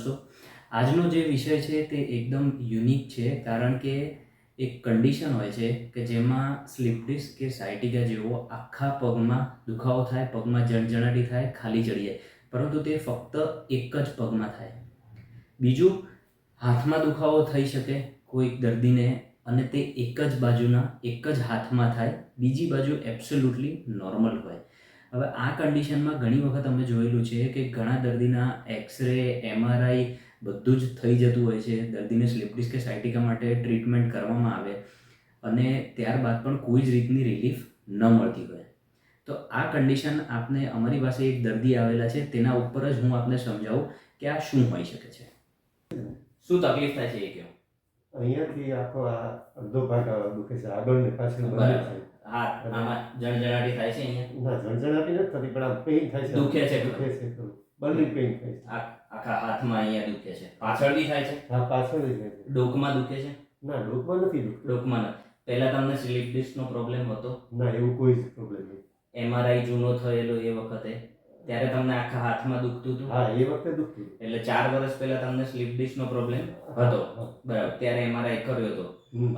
દોસ્તો, આજનો જે વિષય છે તે એકદમ યુનિક છે, કારણ કે એક કન્ડિશન હોય છે કે જેમાં સ્લીપ ડિસ્ક કે સાયટિકા જેવો આખા પગમાં દુખાવો થાય, પગમાં જણજણાટી થાય, ખાલી ચડી જાય પરંતુ તે ફક્ત એક જ પગમાં થાય. બીજું, હાથમાં દુખાવો થઈ શકે કોઈક દર્દીને અને તે એક જ બાજુના, એક જ હાથમાં થાય. બીજી બાજુ એબ્સોલ્યુટલી નોર્મલ હોય. હવે આ કન્ડિશનમાં ઘણી વખત અમે જોયેલું છે કે ઘણા દર્દીના એક્સરે એમઆરઆઈ બધું જ થઈ જતું હોય છે. દર્દીને સ્લીપ ડિસ્ક કે સાયટિકા માટે ટ્રીટમેન્ટ કરવામાં આવે અને ત્યારબાદ પણ કોઈ જ રીતની રિલીફ ન મળતી હોય. તો આ કન્ડિશન આપને અમારી પાસે એક દર્દી આવેલા છે તેના ઉપર જ હું આપને સમજાવું કે આ શું હોઈ શકે છે. શું તકલીફ થાય છે એ કહો? અહીંયાથી આખો આ અડધો ભાગ દુખે છે આગળ ને પાછળ બરાબર. હાથ આમાં જણજણાટી થાય છે અહીંયા? ના નથી થતી પણ આ પેઇન થાય છે. દુખે છે દુખે છે. બંને પેઇન થાય છે. આખા હાથમાં અહીંયા દુખે છે. પાછળ બી થાય છે? હા પાછળ જ થાય છે. ડોકમાં દુખે છે? ના ડોકમાં નથી દુખતું. ડોકમાં નથી પહેલા તમને સ્લીપ ડિસ્કનો પ્રોબ્લેમ હતો? ના એવું કોઈ જ પ્રોબ્લેમ નહીં એમઆરઆઈ જૂનો થયેલો એ વખતે? ત્યારે તમને આખા હાથમાં દુખતું હતું? હા એ વખતે દુખતું. એટલે ચાર વર્ષ પહેલા તમને સ્લીપ ડિસ્કનો પ્રોબ્લેમ હતો? બરાબર. ત્યારે એમઆરઆઈ કર્યો હતો.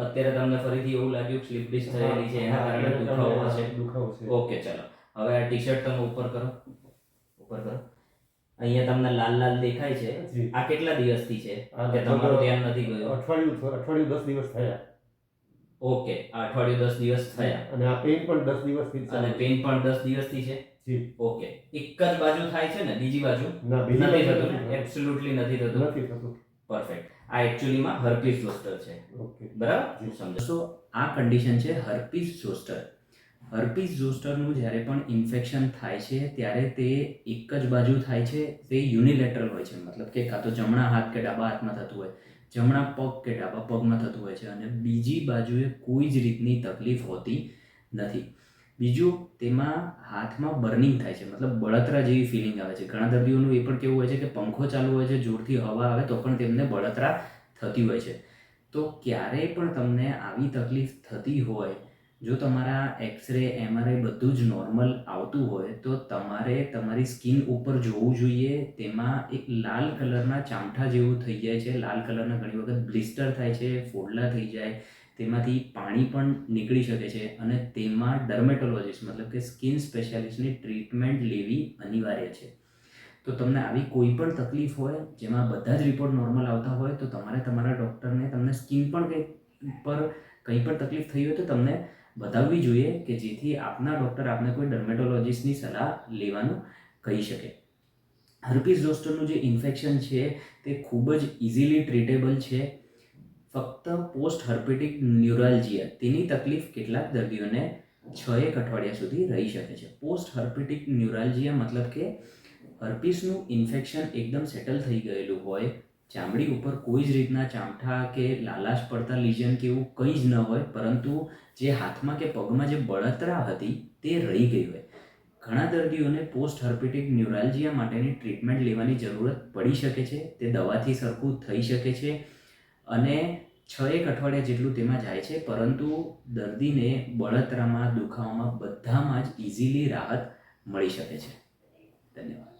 અત્યારે તમને ફરીથી એવું લાગ્યું સ્લીપ ડિસ્ક થયેલી છે એના કારણે દુખાવો હશે? દુખાવો છે. ઓકે ચલો. હવે આ ટી શર્ટ તમે ઉપર કરો. ઉપર કરો. અહીંયા તમને લાલ લાલ દેખાય છે. આ કેટલા દિવસથી છે? કે તમારું ધ્યાન નથી ગયું? અઠવાડિયું અઠવાડિયું દસ દિવસ થયા. ઓકે અઠવાડિયું દસ દિવસ થયા. અને આ પેઇન પણ દસ દિવસથી જ અને પેન પણ દસ દિવસથી છે? જી. ઓકે એક જ બાજુ થાય છે ને? બીજી બાજુ? નથી થતું? એબ્સોલ્યુટલી નથી થતું. નથી થતું. પરફેક્ટ આ એકચ્યુઅલીમાં હર્પીસ ઝોસ્ટર છે. ઓકે. બરાબર? સમજો આ કન્ડિશન છે હર્પીસ ઝોસ્ટર હર્પીસ ઝોસ્ટરનું જ્યારે પણ ઇન્ફેક્શન થાય છે ત્યારે તે એક જ બાજુ થાય છે તે યુનિલેટરલ હોય છે. મતલબ કે કાં તો જમણા હાથ કે ડાબા હાથમાં થતું હોય. જમણા પગ કે ડાબા પગમાં થતું હોય છે અને બીજી બાજુએ કોઈ જ રીતની તકલીફ હોતી નથી. બીજું, તેમાં હાથમાં બર્નિંગ થાય છે, મતલબ બળતરા જેવી ફિલિંગ આવે છે. ઘણા દર્દીઓનું એ પણ કેવું હોય છે કે પંખો ચાલુ હોય છે, જોરથી હવા આવે તો પણ તેમને બળતરા થતી હોય છે. તો ક્યારેય પણ તમને આવી તકલીફ થતી હોય જો તમારા એક્સરે એમઆરઆઈ બધું જ નોર્મલ આવતું હોય, તો તમારે તમારી સ્કિન ઉપર જોવું જોઈએ. તેમાં એક લાલ કલરના ચામઠા જેવું થઈ જાય છે. લાલ કલરના ઘણી વખત બ્લિસ્ટર થાય છે, ફોડલા થઈ જાય. તેમાંથી પાણી પણ નીકળી શકે છે. અને તેમાં ડર્મેટોલોજીસ્ટ મતલબ કે સ્કિન સ્પેશિયાલિસ્ટની ટ્રીટમેન્ટ લેવી અનિવાર્ય છે. તો તમને આવી કોઈ પણ તકલીફ હોય, જેમાં બધા જ રિપોર્ટ નોર્મલ આવતા હોય, તો તમારે તમારા ડૉક્ટરને તમને સ્કિન પણ કંઈ પર કંઈ પણ તકલીફ થઈ હોય તો તમને બતાવવી જોઈએ કે જેથી આપના ડૉક્ટર આપને કોઈ ડર્મેટોલોજીસ્ટની સલાહ લેવાનું કહી શકે. હર્પીસ ઝોસ્ટરનું જે ઇન્ફેક્શન છે, તે ખૂબ જ ઇઝીલી ટ્રીટેબલ છે. ફક્ત પોસ્ટ હર્પેટિક ન્યુરાલ્જિયા તેની તકલીફ કેટલાક દર્દીઓને છ એક અઠવાડિયા સુધી રહી શકે છે. પોસ્ટ હર્પેટિક ન્યુરાલજીયા મતલબ કે હર્પીસનું ઇન્ફેક્શન એકદમ સેટલ થઈ ગયેલું હોય ચામડી ઉપર કોઈ જ રીતના ચામઠા કે લાલાશ પડતા લિઝન કે એવું કંઈ જ ન હોય, પરંતુ જે હાથમાં કે પગમાં જે બળતરા હતી તે રહી ગઈ હોય. ઘણા દર્દીઓને પોસ્ટ હર્પેટિક ન્યુરાલજિયા માટેની ટ્રીટમેન્ટ લેવાની જરૂરત પડી શકે છે, તે દવાથી સરખું થઈ શકે છે અને છ એક અઠવાડિયા જેટલું તેમાં જાય છે, પરંતુ દર્દીને બળતરામાં, દુખાવામાં બધામાં જ ઇઝીલી રાહત મળી શકે છે. ધન્યવાદ.